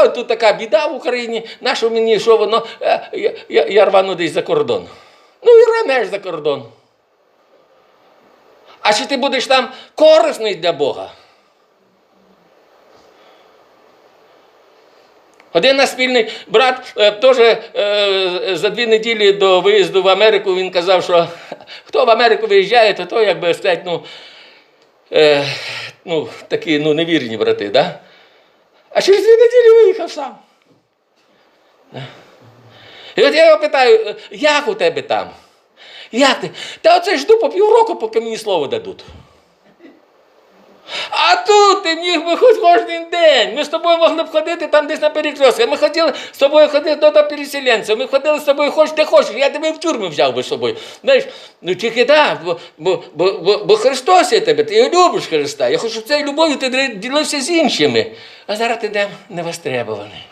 ой, тут така біда в Україні, на що мені, що воно, е, я, я, я рвану десь за кордон. Ну і рванеш за кордон. А чи ти будеш там корисний для Бога? Один наш спільний брат е, теж е, за дві неділі до виїзду в Америку він казав, що хто в Америку виїжджає, то то, якби сказати, ну, ну, такі ну, невірні брати, да? А через дві неділі виїхав сам. І от я його питаю, «Е, як у тебе там? Як ти? Та оце жду по півроку, поки мені слово дадуть. Ти міг би хоч кожен день. Ми з тобою могли б ходити там десь на перекрестках. Ми хотіли з тобою ходити до, до переселенців. Ми ходили з тобою хоч ти хочеш. Я тебе в тюрму взяв би з собою. Знаєш, ну тільки так, бо, бо, бо, бо, бо Христос є тебе, ти любиш Христа. Я хочу, щоб цією любов'ю ти ділився з іншими. А зараз ти де невостребований.